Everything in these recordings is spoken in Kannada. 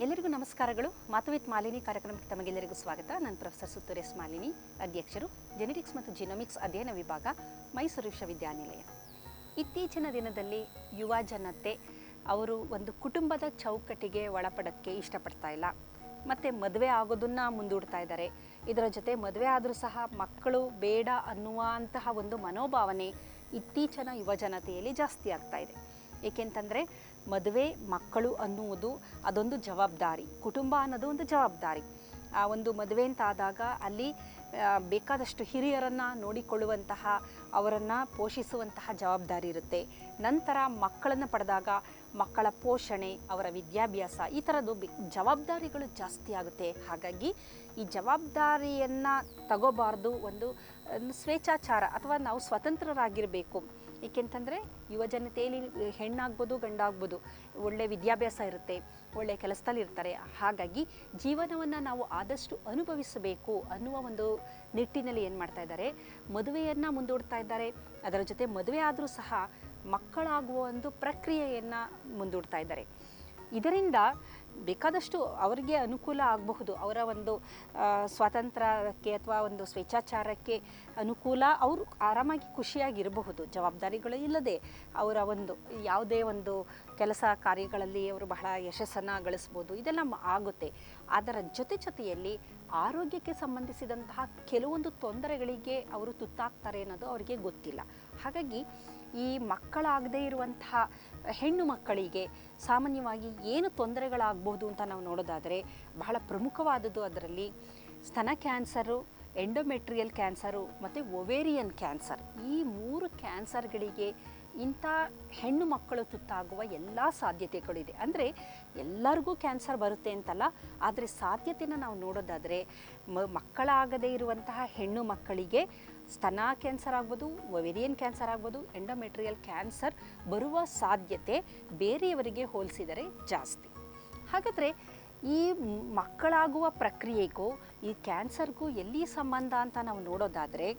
ಎಲ್ಲರಿಗೂ ನಮಸ್ಕಾರಗಳು. ಮಾತುವಿತ್ ಮಾಲಿನಿ ಕಾರ್ಯಕ್ರಮಕ್ಕೆ ತಮಗೆಲ್ಲರಿಗೂ ಸ್ವಾಗತ. ನಾನು ಪ್ರೊಫೆಸರ್ ಸುತ್ತೂರೇಶ್ ಮಾಲಿನಿ, ಅಧ್ಯಕ್ಷರು ಜೆನೆಟಿಕ್ಸ್ ಮತ್ತು ಜಿನೋಮಿಕ್ಸ್ ಅಧ್ಯಯನ ವಿಭಾಗ, ಮೈಸೂರು ವಿಶ್ವವಿದ್ಯಾನಿಲಯ. ಇತ್ತೀಚಿನ ದಿನದಲ್ಲಿ ಯುವ ಜನತೆ ಅವರು ಒಂದು ಕುಟುಂಬದ ಚೌಕಟ್ಟಿಗೆ ಒಳಪಡೋಕ್ಕೆ ಇಷ್ಟಪಡ್ತಾ ಇಲ್ಲ. ಮತ್ತು ಮದುವೆ ಆಗೋದನ್ನು ಮುಂದೂಡ್ತಾ ಇದ್ದಾರೆ. ಇದರ ಜೊತೆ ಮದುವೆ ಆದರೂ ಸಹ ಮಕ್ಕಳು ಬೇಡ ಅನ್ನುವಂತಹ ಒಂದು ಮನೋಭಾವನೆ ಇತ್ತೀಚಿನ ಯುವ ಜನತೆಯಲ್ಲಿ ಜಾಸ್ತಿ ಆಗ್ತಾ ಇದೆ. ಏಕೆಂತಂದರೆ ಮದುವೆ, ಮಕ್ಕಳು ಅನ್ನುವುದು ಅದೊಂದು ಜವಾಬ್ದಾರಿ, ಕುಟುಂಬ ಅನ್ನೋದು ಒಂದು ಜವಾಬ್ದಾರಿ. ಆ ಒಂದು ಮದುವೆ ಅಂತ ಆದಾಗ ಅಲ್ಲಿ ಬೇಕಾದಷ್ಟು ಹಿರಿಯರನ್ನು ನೋಡಿಕೊಳ್ಳುವಂತಹ, ಅವರನ್ನು ಪೋಷಿಸುವಂತಹ ಜವಾಬ್ದಾರಿ ಇರುತ್ತೆ. ನಂತರ ಮಕ್ಕಳನ್ನು ಪಡೆದಾಗ ಮಕ್ಕಳ ಪೋಷಣೆ, ಅವರ ವಿದ್ಯಾಭ್ಯಾಸ, ಈ ಥರದ್ದು ಜವಾಬ್ದಾರಿಗಳು ಜಾಸ್ತಿ ಆಗುತ್ತೆ. ಹಾಗಾಗಿ ಈ ಜವಾಬ್ದಾರಿಯನ್ನು ತಗೋಬಾರ್ದು ಒಂದು ಸ್ವೇಚ್ಛಾಚಾರ ಅಥವಾ ನಾವು ಸ್ವತಂತ್ರರಾಗಿರಬೇಕು. ಏಕೆಂತಂದರೆ ಯುವ ಜನತೆಯಲ್ಲಿ ಹೆಣ್ಣಾಗ್ಬೋದು, ಗಂಡಾಗ್ಬೋದು ಒಳ್ಳೆ ವಿದ್ಯಾಭ್ಯಾಸ ಇರುತ್ತೆ, ಒಳ್ಳೆ ಕೆಲಸದಲ್ಲಿ ಇರ್ತಾರೆ. ಹಾಗಾಗಿ ಜೀವನವನ್ನು ನಾವು ಆದಷ್ಟು ಅನುಭವಿಸಬೇಕು ಅನ್ನುವ ಒಂದು ನಿಟ್ಟಿನಲ್ಲಿ ಏನು ಮಾಡ್ತಾ ಇದ್ದಾರೆ, ಮದುವೆಯನ್ನು ಮುಂದೂಡ್ತಾ ಇದ್ದಾರೆ. ಅದರ ಜೊತೆ ಮದುವೆ ಆದರೂ ಸಹ ಮಕ್ಕಳಾಗುವ ಒಂದು ಪ್ರಕ್ರಿಯೆಯನ್ನು ಮುಂದೂಡ್ತಾ ಇದ್ದಾರೆ. ಇದರಿಂದ ಬೇಕಾದಷ್ಟು ಅವರಿಗೆ ಅನುಕೂಲ ಆಗಬಹುದು. ಅವರ ಒಂದು ಸ್ವಾತಂತ್ರ್ಯಕ್ಕೆ ಅಥವಾ ಒಂದು ಸ್ವೇಚ್ಛಾಚಾರಕ್ಕೆ ಅನುಕೂಲ ಅವರು ಆರಾಮಾಗಿ ಖುಷಿಯಾಗಿರಬಹುದು. ಜವಾಬ್ದಾರಿಗಳು ಇಲ್ಲದೆ ಅವರ ಒಂದು, ಯಾವುದೇ ಒಂದು ಕೆಲಸ ಕಾರ್ಯಗಳಲ್ಲಿ ಅವರು ಬಹಳ ಯಶಸ್ಸನ್ನು ಗಳಿಸ್ಬೋದು. ಇದೆಲ್ಲ ಆಗುತ್ತೆ. ಅದರ ಜೊತೆ ಜೊತೆಯಲ್ಲಿ ಆರೋಗ್ಯಕ್ಕೆ ಸಂಬಂಧಿಸಿದಂತಹ ಕೆಲವೊಂದು ತೊಂದರೆಗಳಿಗೆ ಅವರು ತುತ್ತಾಗ್ತಾರೆ ಅನ್ನೋದು ಅವರಿಗೆ ಗೊತ್ತಿಲ್ಲ. ಹಾಗಾಗಿ ಈ ಮಕ್ಕಳಾಗದೇ ಇರುವಂತಹ ಹೆಣ್ಣು ಮಕ್ಕಳಿಗೆ ಸಾಮಾನ್ಯವಾಗಿ ಏನು ತೊಂದರೆಗಳಾಗ್ಬೋದು ಅಂತ ನಾವು ನೋಡೋದಾದರೆ ಬಹಳ ಪ್ರಮುಖವಾದದ್ದು ಅದರಲ್ಲಿ ಸ್ತನ ಕ್ಯಾನ್ಸರು, ಎಂಡೋಮೆಟ್ರಿಯಲ್ ಕ್ಯಾನ್ಸರು ಮತ್ತು ಒವೇರಿಯನ್ ಕ್ಯಾನ್ಸರ್. ಈ ಮೂರು ಕ್ಯಾನ್ಸರ್ಗಳಿಗೆ ಇಂಥ ಹೆಣ್ಣು ಮಕ್ಕಳು ತುತ್ತಾಗುವ ಎಲ್ಲ ಸಾಧ್ಯತೆಗಳಿದೆ. ಅಂದರೆ ಎಲ್ಲರಿಗೂ ಕ್ಯಾನ್ಸರ್ ಬರುತ್ತೆ ಅಂತಲ್ಲ, ಆದರೆ ಸಾಧ್ಯತೆನ ನಾವು ನೋಡೋದಾದರೆ ಮಕ್ಕಳಾಗದೇ ಇರುವಂತಹ ಹೆಣ್ಣು ಮಕ್ಕಳಿಗೆ ಸ್ತನ ಕ್ಯಾನ್ಸರ್ ಆಗ್ಬೋದು ವೇರಿಯನ್ ಕ್ಯಾನ್ಸರ್ ಆಗ್ಬೋದು ಎಂಡೋಮೆಟ್ರಿಯಲ್ ಕ್ಯಾನ್ಸರ್ ಬರುವ ಸಾಧ್ಯತೆ ಬೇರೆಯವರಿಗೆ ಹೋಲಿಸಿದರೆ ಜಾಸ್ತಿ. ಹಾಗಾದರೆ ಈ ಮಕ್ಕಳಾಗುವ ಪ್ರಕ್ರಿಯೆಗೂ, ಈ ಕ್ಯಾನ್ಸರ್ಗೂ ಎಲ್ಲಿ ಸಂಬಂಧ ಅಂತ ನಾವು ನೋಡೋದಾದರೆ,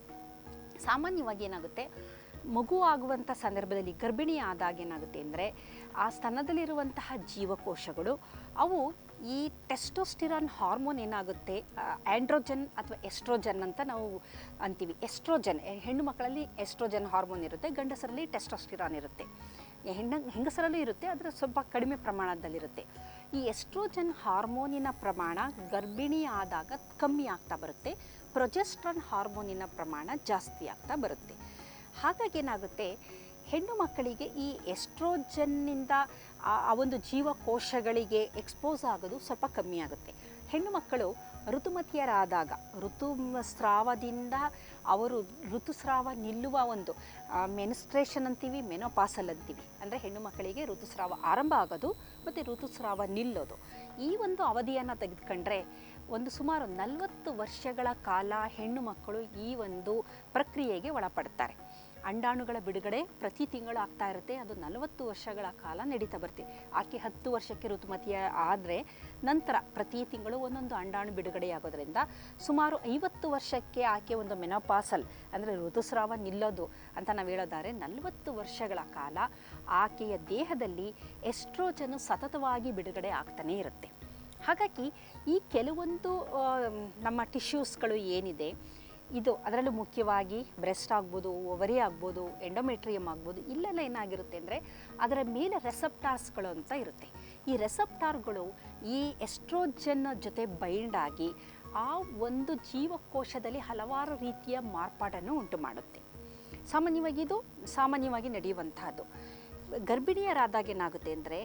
ಸಾಮಾನ್ಯವಾಗಿ ಏನಾಗುತ್ತೆ? ಮಗು ಆಗುವಂಥ ಸಂದರ್ಭದಲ್ಲಿ ಗರ್ಭಿಣಿ ಆದಾಗ ಏನಾಗುತ್ತೆ ಅಂದರೆ ಆ ಸ್ತನದಲ್ಲಿರುವಂತಹ ಜೀವಕೋಶಗಳು, ಅವು ಈ ಟೆಸ್ಟೋಸ್ಟಿರಾನ್ ಹಾರ್ಮೋನ್ ಏನಾಗುತ್ತೆ ಆ್ಯಂಡ್ರೋಜನ್ ಅಥವಾ ಎಸ್ಟ್ರೋಜನ್ ಅಂತ ನಾವು ಅಂತೀವಿ. ಎಸ್ಟ್ರೋಜನ್ ಹೆಣ್ಣು ಮಕ್ಕಳಲ್ಲಿ ಎಸ್ಟ್ರೋಜನ್ ಹಾರ್ಮೋನ್ ಇರುತ್ತೆ, ಗಂಡಸರಲ್ಲಿ ಟೆಸ್ಟೋಸ್ಟಿರಾನ್ ಇರುತ್ತೆ. ಹೆಣ್ಣ, ಹೆಂಗಸರಲ್ಲೂ ಇರುತ್ತೆ, ಆದರೆ ಸ್ವಲ್ಪ ಕಡಿಮೆ ಪ್ರಮಾಣದಲ್ಲಿರುತ್ತೆ. ಈ ಎಸ್ಟ್ರೋಜನ್ ಹಾರ್ಮೋನಿನ ಪ್ರಮಾಣ ಗರ್ಭಿಣಿ ಆದಾಗ ಕಮ್ಮಿ ಆಗ್ತಾ ಬರುತ್ತೆ ಪ್ರೊಜೆಸ್ಟ್ರನ್ ಹಾರ್ಮೋನಿನ ಪ್ರಮಾಣ ಜಾಸ್ತಿ ಆಗ್ತಾ ಬರುತ್ತೆ. ಹಾಗಾಗಿ ಏನಾಗುತ್ತೆ ಹೆಣ್ಣು ಮಕ್ಕಳಿಗೆ ಈ ಎಸ್ಟ್ರೋಜನ್ನಿಂದ ಆ ಒಂದು ಜೀವಕೋಶಗಳಿಗೆ ಎಕ್ಸ್ಪೋಸ್ ಆಗೋದು ಸ್ವಲ್ಪ ಕಮ್ಮಿ ಆಗುತ್ತೆ. ಹೆಣ್ಣು ಮಕ್ಕಳು ಋತುಮತಿಯರಾದಾಗ, ಋತುಸ್ರಾವದಿಂದ ಅವರು ಋತುಸ್ರಾವ ನಿಲ್ಲುವ ಒಂದು ಮೆನಿಸ್ಟ್ರೇಷನ್ ಅಂತೀವಿ ಮೆನೋಪಾಸಲ್ ಅಂತೀವಿ. ಅಂದರೆ ಹೆಣ್ಣು ಮಕ್ಕಳಿಗೆ ಋತುಸ್ರಾವ ಆರಂಭ ಆಗೋದು ಮತ್ತು ಋತುಸ್ರಾವ ನಿಲ್ಲೋದು. ಈ ಒಂದು ಅವಧಿಯನ್ನು ತೆಗೆದುಕೊಂಡ್ರೆ ಒಂದು ಸುಮಾರು ನಲವತ್ತು ವರ್ಷಗಳ ಕಾಲ ಹೆಣ್ಣು ಮಕ್ಕಳು ಈ ಒಂದು ಪ್ರಕ್ರಿಯೆಗೆ ಒಳಪಡ್ತಾರೆ ಅಂಡಾಣುಗಳ ಬಿಡುಗಡೆ ಪ್ರತಿ ತಿಂಗಳು ಆಗ್ತಾ ಇರುತ್ತೆ. ಅದು ನಲವತ್ತು ವರ್ಷಗಳ ಕಾಲ ನಡೀತಾ ಬರುತ್ತೆ. ಆಕೆ ಹತ್ತು ವರ್ಷಕ್ಕೆ ಋತುಮತಿಯ ಆದರೆ ನಂತರ ಪ್ರತಿ ತಿಂಗಳು ಒಂದೊಂದು ಅಂಡಾಣು ಬಿಡುಗಡೆಯಾಗೋದ್ರಿಂದ ಸುಮಾರು ಐವತ್ತು ವರ್ಷಕ್ಕೆ ಆಕೆ ಒಂದು ಮೆನೋಪಾಸಲ್, ಅಂದರೆ ಋತುಸ್ರಾವ ನಿಲ್ಲೋದು ಅಂತ ನಾವು ಹೇಳೋದಾದ್ರೆ ನಲವತ್ತು ವರ್ಷಗಳ ಕಾಲ ಆಕೆಯ ದೇಹದಲ್ಲಿ ಎಸ್ಟ್ರೋಜನ್ನು ಸತತವಾಗಿ ಬಿಡುಗಡೆ ಆಗ್ತಾನೇ ಇರುತ್ತೆ. ಹಾಗಾಗಿ ಈ ಕೆಲವೊಂದು ನಮ್ಮ ಟಿಶ್ಯೂಸ್ಗಳು ಏನಿದೆ ಇದು ಅದರಲ್ಲೂ ಮುಖ್ಯವಾಗಿ ಬ್ರೆಸ್ಟ್ ಆಗ್ಬೋದು ಒವರಿ ಆಗ್ಬೋದು ಎಂಡೋಮೆಟ್ರಿಯಮ್ ಆಗ್ಬೋದು, ಇಲ್ಲೆಲ್ಲ ಏನಾಗಿರುತ್ತೆ ಅಂದರೆ ಅದರ ಮೇಲೆ ರೆಸೆಪ್ಟಾರ್ಸ್ಗಳು ಅಂತ ಇರುತ್ತೆ. ಈ ರೆಸೆಪ್ಟಾರ್ಗಳು ಈ ಎಸ್ಟ್ರೋಜನ್ನ ಜೊತೆ ಬೈಂಡ್ ಆಗಿ ಆ ಒಂದು ಜೀವಕೋಶದಲ್ಲಿ ಹಲವಾರು ರೀತಿಯ ಮಾರ್ಪಾಡನ್ನು ಉಂಟು ಮಾಡುತ್ತೆ ಸಾಮಾನ್ಯವಾಗಿ ಇದು ಸಾಮಾನ್ಯವಾಗಿ ನಡೆಯುವಂತಹದ್ದು. ಗರ್ಭಿಣಿಯರಾದಾಗ ಏನಾಗುತ್ತೆ ಅಂದರೆ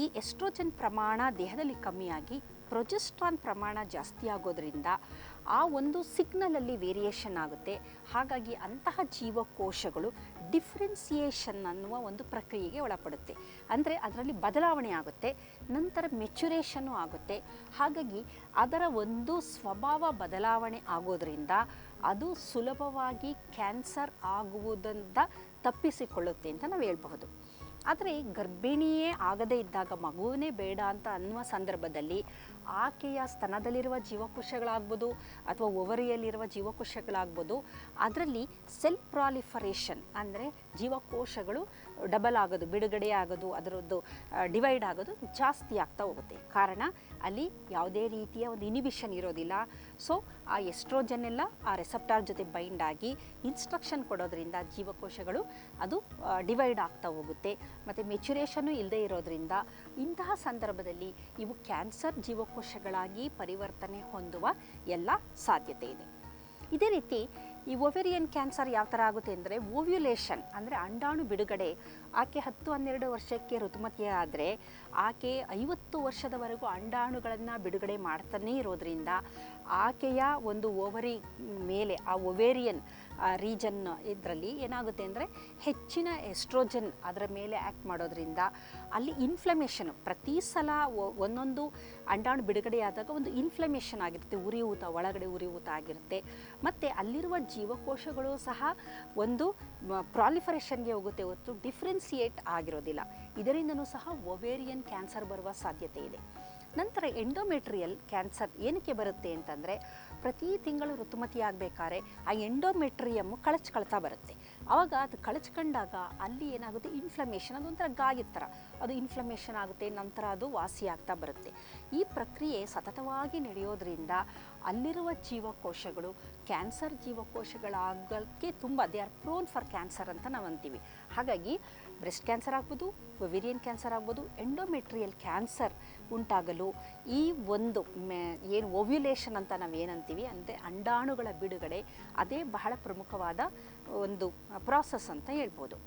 ಈ ಎಸ್ಟ್ರೋಜನ್ ಪ್ರಮಾಣ ದೇಹದಲ್ಲಿ ಕಮ್ಮಿಯಾಗಿ ಪ್ರೊಜೆಸ್ಟ್ರಾನ್ ಪ್ರಮಾಣ ಜಾಸ್ತಿ ಆಗೋದ್ರಿಂದ ಆ ಒಂದು ಸಿಗ್ನಲಲ್ಲಿ ವೇರಿಯೇಷನ್ ಆಗುತ್ತೆ. ಹಾಗಾಗಿ ಅಂತಹ ಜೀವಕೋಶಗಳು ಡಿಫ್ರೆನ್ಸಿಯೇಷನ್ ಅನ್ನುವ ಒಂದು ಪ್ರಕ್ರಿಯೆಗೆ ಒಳಪಡುತ್ತೆ. ಅಂದರೆ ಅದರಲ್ಲಿ ಬದಲಾವಣೆ ಆಗುತ್ತೆ, ನಂತರ ಮೆಚುರೇಷನ್ನು ಆಗುತ್ತೆ. ಹಾಗಾಗಿ ಅದರ ಒಂದು ಸ್ವಭಾವ ಬದಲಾವಣೆ ಆಗೋದರಿಂದ ಅದು ಸುಲಭವಾಗಿ ಕ್ಯಾನ್ಸರ್ ಆಗುವುದರಿಂದ ತಪ್ಪಿಸಿಕೊಳ್ಳುತ್ತೆ ಅಂತ ನಾವು ಹೇಳ್ಬಹುದು. ಆದರೆ ಗರ್ಭಿಣಿಯೇ ಆಗದೇ ಇದ್ದಾಗ ಮಗುವೇ ಬೇಡ ಅಂತ ಅನ್ನುವ ಸಂದರ್ಭದಲ್ಲಿ ಆಕೆಯ ಸ್ತನದಲ್ಲಿರುವ ಜೀವಕೋಶಗಳಾಗ್ಬೋದು ಅಥವಾ ಒವರಿಯಲ್ಲಿರುವ ಜೀವಕೋಶಗಳಾಗ್ಬೋದು, ಅದರಲ್ಲಿ ಸೆಲ್ ಪ್ರಾಲಿಫರೇಷನ್ ಅಂದರೆ ಜೀವಕೋಶಗಳು ಡಬಲ್ ಆಗೋದು, ಬಿಡುಗಡೆ ಆಗೋದು, ಅದರದ್ದು ಡಿವೈಡ್ ಆಗೋದು ಜಾಸ್ತಿ ಆಗ್ತಾ ಹೋಗುತ್ತೆ. ಕಾರಣ ಅಲ್ಲಿ ಯಾವುದೇ ರೀತಿಯ ಒಂದು ಇನಿಬಿಷನ್ ಇರೋದಿಲ್ಲ. ಸೊ ಆ ಎಸ್ಟ್ರೋಜನ್ ಎಲ್ಲ ಆ ರೆಸೆಪ್ಟಾರ್ ಜೊತೆ ಬೈಂಡ್ ಆಗಿ ಇನ್ಸ್ಟ್ರಕ್ಷನ್ ಕೊಡೋದ್ರಿಂದ ಜೀವಕೋಶಗಳು ಅದು ಡಿವೈಡ್ ಆಗ್ತಾ ಹೋಗುತ್ತೆ. ಮತ್ತು ಮೆಚುರೇಷನ್ನು ಇಲ್ಲದೆ ಇರೋದ್ರಿಂದ ಇಂತಹ ಸಂದರ್ಭದಲ್ಲಿ ಇವು ಕ್ಯಾನ್ಸರ್ ಜೀವಕೋಶಗಳಾಗಿ ಪರಿವರ್ತನೆ ಹೊಂದುವ ಎಲ್ಲ ಸಾಧ್ಯತೆ ಇದೆ ಇದೇ ರೀತಿ ಈ ಒವೆರಿಯನ್ ಕ್ಯಾನ್ಸರ್ ಯಾವ ಥರ ಆಗುತ್ತೆ ಅಂದರೆ ಓವ್ಯುಲೇಷನ್ ಅಂದರೆ ಅಂಡಾಣು ಬಿಡುಗಡೆ, ಆಕೆ ಹತ್ತು ಹನ್ನೆರಡು ವರ್ಷಕ್ಕೆ ಋತುಮತಿ ಆದರೆ ಆಕೆ ಐವತ್ತು ವರ್ಷದವರೆಗೂ ಅಂಡಾಣುಗಳನ್ನು ಬಿಡುಗಡೆ ಮಾಡ್ತಾನೇ ಇರೋದ್ರಿಂದ ಆಕೆಯ ಒಂದು ಓವರಿ ಮೇಲೆ, ಆ ಒವೇರಿಯನ್ ರೀಜನ್ ಇದರಲ್ಲಿ ಏನಾಗುತ್ತೆ ಅಂದರೆ ಹೆಚ್ಚಿನ ಎಸ್ಟ್ರೋಜನ್ ಅದರ ಮೇಲೆ ಆ್ಯಕ್ಟ್ ಮಾಡೋದ್ರಿಂದ ಅಲ್ಲಿ ಇನ್ಫ್ಲಮೇಷನ್ ಪ್ರತಿ ಸಲ ಒಂದೊಂದು ಅಂಡಾಣು ಬಿಡುಗಡೆಯಾದಾಗ ಒಂದು ಇನ್ಫ್ಲಮೇಷನ್ ಆಗಿರುತ್ತೆ ಉರಿಯೂತ ಒಳಗಡೆ ಉರಿಯೂತ ಆಗಿರುತ್ತೆ. ಮತ್ತು ಅಲ್ಲಿರುವ ಜೀವಕೋಶಗಳು ಸಹ ಒಂದು ಪ್ರಾಲಿಫರೇಷನ್ಗೆ ಹೋಗುತ್ತೆ ಹೊತ್ತು ಡಿಫ್ರೆನ್ಸಿಯೇಟ್ ಆಗಿರೋದಿಲ್ಲ. ಇದರಿಂದನೂ ಸಹ ಒವೇರಿಯನ್ ಕ್ಯಾನ್ಸರ್ ಬರುವ ಸಾಧ್ಯತೆ ಇದೆ. ನಂತರ ಎಂಡೋಮೆಟ್ರಿಯಲ್ ಕ್ಯಾನ್ಸರ್ ಏನಕ್ಕೆ ಬರುತ್ತೆ ಅಂತಂದರೆ, ಪ್ರತಿ ತಿಂಗಳು ಋತುಮತಿ ಆಗಬೇಕಾದ್ರೆ ಆ ಎಂಡೋಮೆಟ್ರಿಯಮ್ಮು ಕಳ್ತಾ ಬರುತ್ತೆ. ಆವಾಗ ಅದು ಕಳಚ್ಕೊಂಡಾಗ ಅಲ್ಲಿ ಏನಾಗುತ್ತೆ ಇನ್ಫ್ಲಮೇಷನ್ ಅದೊಂಥರ ಗಾಯದ ಥರ ಅದು ಇನ್ಫ್ಲಮೇಷನ್ ಆಗುತ್ತೆ, ನಂತರ ಅದು ವಾಸಿ ಆಗ್ತಾ ಬರುತ್ತೆ. ಈ ಪ್ರಕ್ರಿಯೆ ಸತತವಾಗಿ ನಡೆಯೋದ್ರಿಂದ ಅಲ್ಲಿರುವ ಜೀವಕೋಶಗಳು ಕ್ಯಾನ್ಸರ್ ಜೀವಕೋಶಗಳಾಗೋಕ್ಕೆ ತುಂಬ they are prone for cancer ಅಂತ ನಾವು ಅಂತೀವಿ. ಹಾಗಾಗಿ ಬ್ರೆಸ್ಟ್ ಕ್ಯಾನ್ಸರ್ ಆಗ್ಬೋದು ವಿರಿಯನ್ ಕ್ಯಾನ್ಸರ್ ಆಗ್ಬೋದು ಎಂಡೋಮೆಟ್ರಿಯಲ್ ಕ್ಯಾನ್ಸರ್ ಉಂಟಾಗಲು ಈ ಒಂದು ಏನು ಓವ್ಯುಲೇಷನ್ ಅಂತ ನಾವು ಏನಂತೀವಿ, ಅಂದರೆ ಅಂಡಾಣುಗಳ ಬಿಡುಗಡೆ, ಅದೇ ಬಹಳ ಪ್ರಮುಖವಾದ ಒಂದು ಪ್ರಾಸೆಸ್ ಅಂತ ಹೇಳ್ಬೋದು.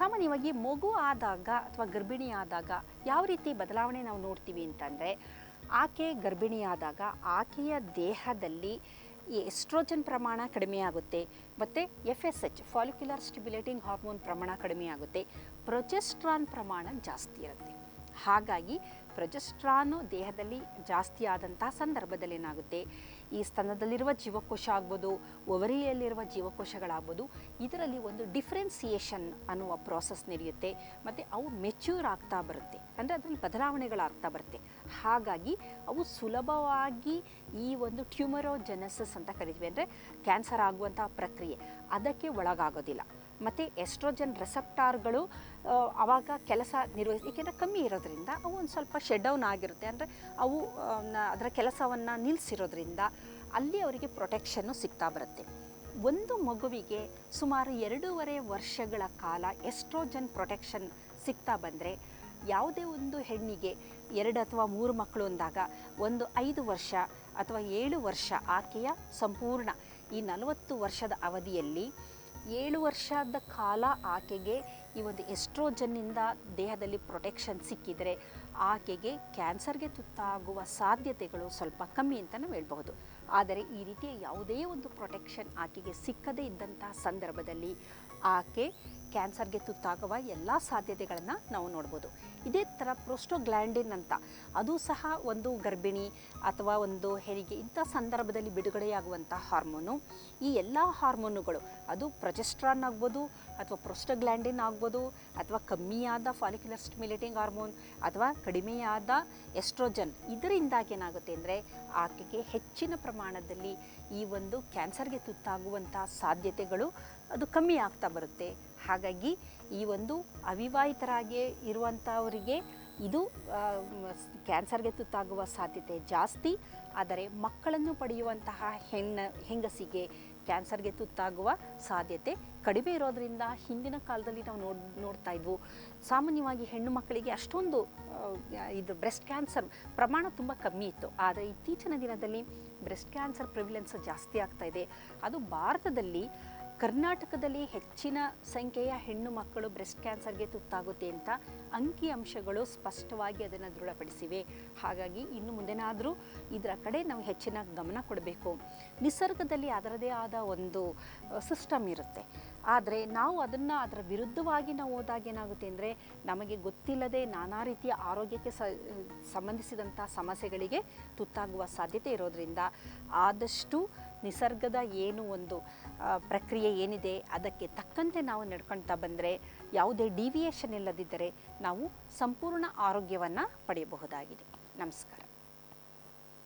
ಸಾಮಾನ್ಯವಾಗಿ ಮಗು ಆದಾಗ ಅಥವಾ ಗರ್ಭಿಣಿ ಆದಾಗ ಯಾವ ರೀತಿ ಬದಲಾವಣೆ ನಾವು ನೋಡ್ತೀವಿ ಅಂತಂದರೆ ಆಕೆ ಗರ್ಭಿಣಿಯಾದಾಗ ಆಕೆಯ ದೇಹದಲ್ಲಿ ಎಸ್ಟ್ರೋಜನ್ ಪ್ರಮಾಣ ಕಡಿಮೆಯಾಗುತ್ತೆ, ಮತ್ತು F S H follicular stimulating hormone ಪ್ರಮಾಣ ಕಡಿಮೆಯಾಗುತ್ತೆ ಪ್ರೊಜೆಸ್ಟ್ರಾನ್ ಪ್ರಮಾಣ ಜಾಸ್ತಿ ಇರುತ್ತೆ. ಹಾಗಾಗಿ ಪ್ರೊಜೆಸ್ಟ್ರಾನು ದೇಹದಲ್ಲಿ ಜಾಸ್ತಿ ಆದಂತಹ ಸಂದರ್ಭದಲ್ಲಿ ಏನಾಗುತ್ತೆ ಈ ಸ್ತನದಲ್ಲಿರುವ ಜೀವಕೋಶ ಆಗ್ಬೋದು, ಒವರಿಯಲ್ಲಿರುವ ಜೀವಕೋಶಗಳಾಗ್ಬೋದು, ಇದರಲ್ಲಿ ಒಂದು ಡಿಫ್ರೆನ್ಸಿಯೇಷನ್ ಅನ್ನುವ ಪ್ರಾಸೆಸ್ ನಡೆಯುತ್ತೆ. ಮತ್ತು ಅವು ಮೆಚ್ಯೂರ್ ಆಗ್ತಾ ಬರುತ್ತೆ. ಅಂದರೆ ಅದರಲ್ಲಿ ಬದಲಾವಣೆಗಳಾಗ್ತಾ ಬರುತ್ತೆ. ಹಾಗಾಗಿ ಅವು ಸುಲಭವಾಗಿ ಈ ಒಂದು ಟ್ಯೂಮರೋಜೆನೆಸಿಸ್ ಅಂತ ಕರಿತೀವಿ. ಅಂದರೆ ಕ್ಯಾನ್ಸರ್ ಆಗುವಂಥ ಪ್ರಕ್ರಿಯೆ. ಅದಕ್ಕೆ ಒಳಗಾಗೋದಿಲ್ಲ. ಮತ್ತು ಎಸ್ಟ್ರೋಜನ್ ರೆಸೆಪ್ಟಾರ್ಗಳು ಆವಾಗ ಕೆಲಸ ನಿರ್ವಹಿಸಿ ಏಕೆಂದರೆ ಕಮ್ಮಿ ಇರೋದ್ರಿಂದ ಅವು ಒಂದು ಸ್ವಲ್ಪ ಶೆಡ್ ಡೌನ್ ಆಗಿರುತ್ತೆ. ಅಂದರೆ ಅವು ಅದರ ಕೆಲಸವನ್ನು ನಿಲ್ಲಿಸಿರೋದ್ರಿಂದ ಅಲ್ಲಿ ಅವರಿಗೆ ಪ್ರೊಟೆಕ್ಷನ್ನು ಸಿಗ್ತಾ ಬರುತ್ತೆ. ಒಂದು ಮಗುವಿಗೆ ಸುಮಾರು ಎರಡೂವರೆ ವರ್ಷಗಳ ಕಾಲ ಎಸ್ಟ್ರೋಜನ್ ಪ್ರೊಟೆಕ್ಷನ್ ಸಿಗ್ತಾ ಬಂದರೆ ಯಾವುದೇ ಒಂದು ಹೆಣ್ಣಿಗೆ ಎರಡು ಅಥವಾ ಮೂರು ಮಕ್ಕಳು ಅಂದಾಗ ಒಂದು ಐದು ವರ್ಷ ಅಥವಾ ಏಳು ವರ್ಷ ಆಕೆಯ ಸಂಪೂರ್ಣ ಈ ನಲವತ್ತು ವರ್ಷದ ಅವಧಿಯಲ್ಲಿ ಏಳು ವರ್ಷದ ಕಾಲ ಆಕೆಗೆ ಈ ಒಂದು ಎಸ್ಟ್ರೋಜನ್ನಿಂದ ದೇಹದಲ್ಲಿ ಪ್ರೊಟೆಕ್ಷನ್ ಸಿಕ್ಕಿದರೆ ಆಕೆಗೆ ಕ್ಯಾನ್ಸರ್ಗೆ ತುತ್ತಾಗುವ ಸಾಧ್ಯತೆಗಳು ಸ್ವಲ್ಪ ಕಮ್ಮಿ ಅಂತ ನಾವು ಹೇಳ್ಬಹುದು. ಆದರೆ ಈ ರೀತಿಯ ಯಾವುದೇ ಒಂದು ಪ್ರೊಟೆಕ್ಷನ್ ಆಕೆಗೆ ಸಿಕ್ಕದೇ ಇದ್ದಂಥ ಸಂದರ್ಭದಲ್ಲಿ ಆಕೆ ಕ್ಯಾನ್ಸರ್ಗೆ ತುತ್ತಾಗುವ ಎಲ್ಲ ಸಾಧ್ಯತೆಗಳನ್ನು ನಾವು ನೋಡ್ಬೋದು. ಇದೇ ಥರ ಪ್ರೋಸ್ಟೋಗ್ಲ್ಯಾಂಡಿನ್ ಅಂತ, ಅದು ಸಹ ಒಂದು ಗರ್ಭಿಣಿ ಅಥವಾ ಒಂದು ಹೆರಿಗೆ, ಇಂಥ ಸಂದರ್ಭದಲ್ಲಿ ಬಿಡುಗಡೆಯಾಗುವಂಥ ಹಾರ್ಮೋನು. ಈ ಎಲ್ಲ ಹಾರ್ಮೋನುಗಳು, ಅದು ಪ್ರೊಜೆಸ್ಟ್ರಾನ್ ಆಗ್ಬೋದು, ಅಥವಾ ಪ್ರೊಸ್ಟೋಗ್ಲ್ಯಾಂಡಿನ್ ಆಗ್ಬೋದು, ಅಥವಾ ಕಮ್ಮಿಯಾದ ಫಾಲಿಕ್ಯುಲರ್ ಸ್ಟಿಮ್ಯುಲೇಟಿಂಗ್ ಹಾರ್ಮೋನ್, ಅಥವಾ ಕಡಿಮೆಯಾದ ಎಸ್ಟ್ರೋಜನ್, ಇದರಿಂದಾಗಿ ಏನಾಗುತ್ತೆ ಅಂದರೆ ಆಕೆಗೆ ಹೆಚ್ಚಿನ ಪ್ರಮಾಣದಲ್ಲಿ ಈ ಒಂದು ಕ್ಯಾನ್ಸರ್ಗೆ ತುತ್ತಾಗುವಂಥ ಸಾಧ್ಯತೆಗಳು ಅದು ಕಮ್ಮಿ ಆಗ್ತಾ ಬರುತ್ತೆ. ಹಾಗಾಗಿ ಈ ಒಂದು ಅವಿವಾಹಿತರಾಗಿ ಇರುವಂಥವರಿಗೆ ಇದು ಕ್ಯಾನ್ಸರ್ಗೆ ತುತ್ತಾಗುವ ಸಾಧ್ಯತೆ ಜಾಸ್ತಿ. ಆದರೆ ಮಕ್ಕಳನ್ನು ಪಡೆಯುವಂತಹ ಹೆಣ್ಣ, ಹೆಂಗಸಿಗೆ ಕ್ಯಾನ್ಸರ್ಗೆ ತುತ್ತಾಗುವ ಸಾಧ್ಯತೆ ಕಡಿಮೆ ಇರೋದರಿಂದ ಹಿಂದಿನ ಕಾಲದಲ್ಲಿ ನಾವು ನೋಡ್, ನೋಡ್ತಾ ಇದ್ವು. ಸಾಮಾನ್ಯವಾಗಿ ಹೆಣ್ಣು ಮಕ್ಕಳಿಗೆ ಅಷ್ಟೊಂದು ಇದು ಬ್ರೆಸ್ಟ್ ಕ್ಯಾನ್ಸರ್ ಪ್ರಮಾಣ ತುಂಬ ಕಮ್ಮಿ ಇತ್ತು. ಆದರೆ ಇತ್ತೀಚಿನ ದಿನದಲ್ಲಿ ಬ್ರೆಸ್ಟ್ ಕ್ಯಾನ್ಸರ್ ಪ್ರಿವಿಲೆನ್ಸ್ ಜಾಸ್ತಿ ಆಗ್ತಾ ಇದೆ. ಅದು ಭಾರತದಲ್ಲಿ ಕರ್ನಾಟಕದಲ್ಲಿ ಹೆಚ್ಚಿನ ಸಂಖ್ಯೆಯ ಹೆಣ್ಣು ಮಕ್ಕಳು ಬ್ರೆಸ್ಟ್ ಕ್ಯಾನ್ಸರ್ಗೆ ತುತ್ತಾಗುತ್ತೆ ಅಂತ ಅಂಕಿ ಅಂಶಗಳು ಸ್ಪಷ್ಟವಾಗಿ ಅದನ್ನು ದೃಢಪಡಿಸಿವೆ. ಹಾಗಾಗಿ ಇನ್ನು ಮುಂದೆನಾದರೂ ಇದರ ಕಡೆ ನಾವು ಹೆಚ್ಚಿನ ಗಮನ ಕೊಡಬೇಕು. ನಿಸರ್ಗದಲ್ಲಿ ಅದರದೇ ಆದ ಒಂದು ಸಿಸ್ಟಮ್ ಇರುತ್ತೆ. ಆದರೆ ನಾವು ಅದನ್ನು ಅದರ ವಿರುದ್ಧವಾಗಿ ನಾವು ಹೋದಾಗ ಏನಾಗುತ್ತೆ ಅಂದರೆ ನಮಗೆ ಗೊತ್ತಿಲ್ಲದೆ ನಾನಾ ರೀತಿಯ ಆರೋಗ್ಯಕ್ಕೆ ಸಂಬಂಧಿಸಿದಂಥ ಸಮಸ್ಯೆಗಳಿಗೆ ತುತ್ತಾಗುವ ಸಾಧ್ಯತೆ ಇರೋದ್ರಿಂದ ಆದಷ್ಟು ನಿಸರ್ಗದ ಏನು ಒಂದು ಪ್ರಕ್ರಿಯೆ ಏನಿದೆ, ಅದಕ್ಕೆ ತಕ್ಕಂತೆ ನಾವು ನಡ್ಕೊಳ್ತಾ ಬಂದರೆ, ಯಾವುದೇ ಡಿವಿಯೇಷನ್ ಇಲ್ಲದಿದ್ದರೆ ನಾವು ಸಂಪೂರ್ಣ ಆರೋಗ್ಯವನ್ನು ಪಡೆಯಬಹುದಾಗಿದೆ. ನಮಸ್ಕಾರ.